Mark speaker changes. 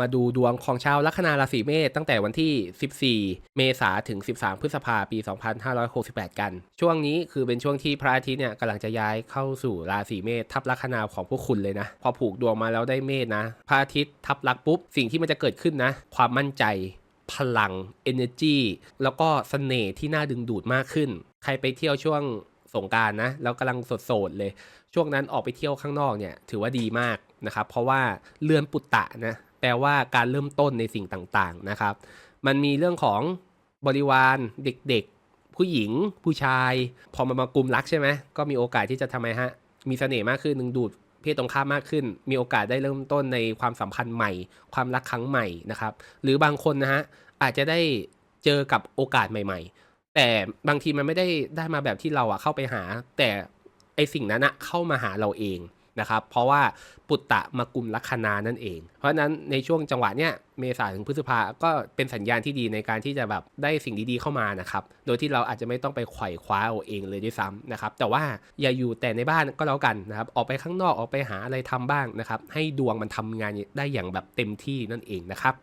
Speaker 1: มาดูดวงของชาวลัคนาราศีเมษตั้งแต่วันที่ 14 เมษาถึง 13 พฤษภาปี 2568 กัน ช่วงนี้คือเป็นช่วงที่พระอาทิตย์เนี่ยกำลังจะย้ายเข้าสู่ราศีเมษทับลัคนาของพวกคุณเลยนะ พอผูกดวงมาแล้วได้เมษนะ พระอาทิตย์ทับลักปุ๊บ สิ่งที่มันจะเกิดขึ้นนะ ความมั่นใจ พลัง energy แล้วก็เสน่ห์ที่น่าดึงดูดมากขึ้น ใครไปเที่ยวช่วงสงการนะแล้วกำลังโสดๆเลย ช่วงนั้นออกไปเที่ยวข้างนอกเนี่ยถือว่าดีมากนะครับเพราะว่าเรือนปุตตะนะ แปลว่าการเริ่มต้นในสิ่งต่างๆนะครับ มันมีเรื่องของบริวารเด็กๆ ผู้หญิง ผู้ชาย พอมันมากลุ่มรักใช่ไหมก็มีโอกาสที่จะทำไมฮะ มีเสน่ห์มากขึ้นดึงดูดเพศตรงข้ามมากขึ้น มีโอกาสได้เริ่มต้นในความสัมพันธ์ใหม่ ความรักครั้งใหม่นะครับ หรือบางคนนะฮะอาจจะได้เจอกับโอกาสใหม่ ๆ แต่บางทีมันไม่ได้ได้มาแบบที่เราอะเข้าไปหา แต่ไอสิ่งนั้นอะเข้ามาหาเราเอง นะครับ เพราะว่าปุตตะมากุมลัคนานั่นเอง เพราะฉะนั้นในช่วงจังหวะเนี้ยเมษาถึงพฤษภาก็เป็นสัญญาณที่ดีในการที่จะแบบได้สิ่งดีๆเข้ามานะครับ โดยที่เราอาจจะไม่ต้องไปไขว่คว้าเอาเองเลยด้วยซ้ำนะครับ แต่ว่าอย่าอยู่แต่ในบ้านก็แล้วกันนะครับ ออกไปข้างนอกออกไปหาอะไรทำบ้างนะครับ ให้ดวงมันทำงานได้อย่างแบบเต็มที่นั่นเองนะครับ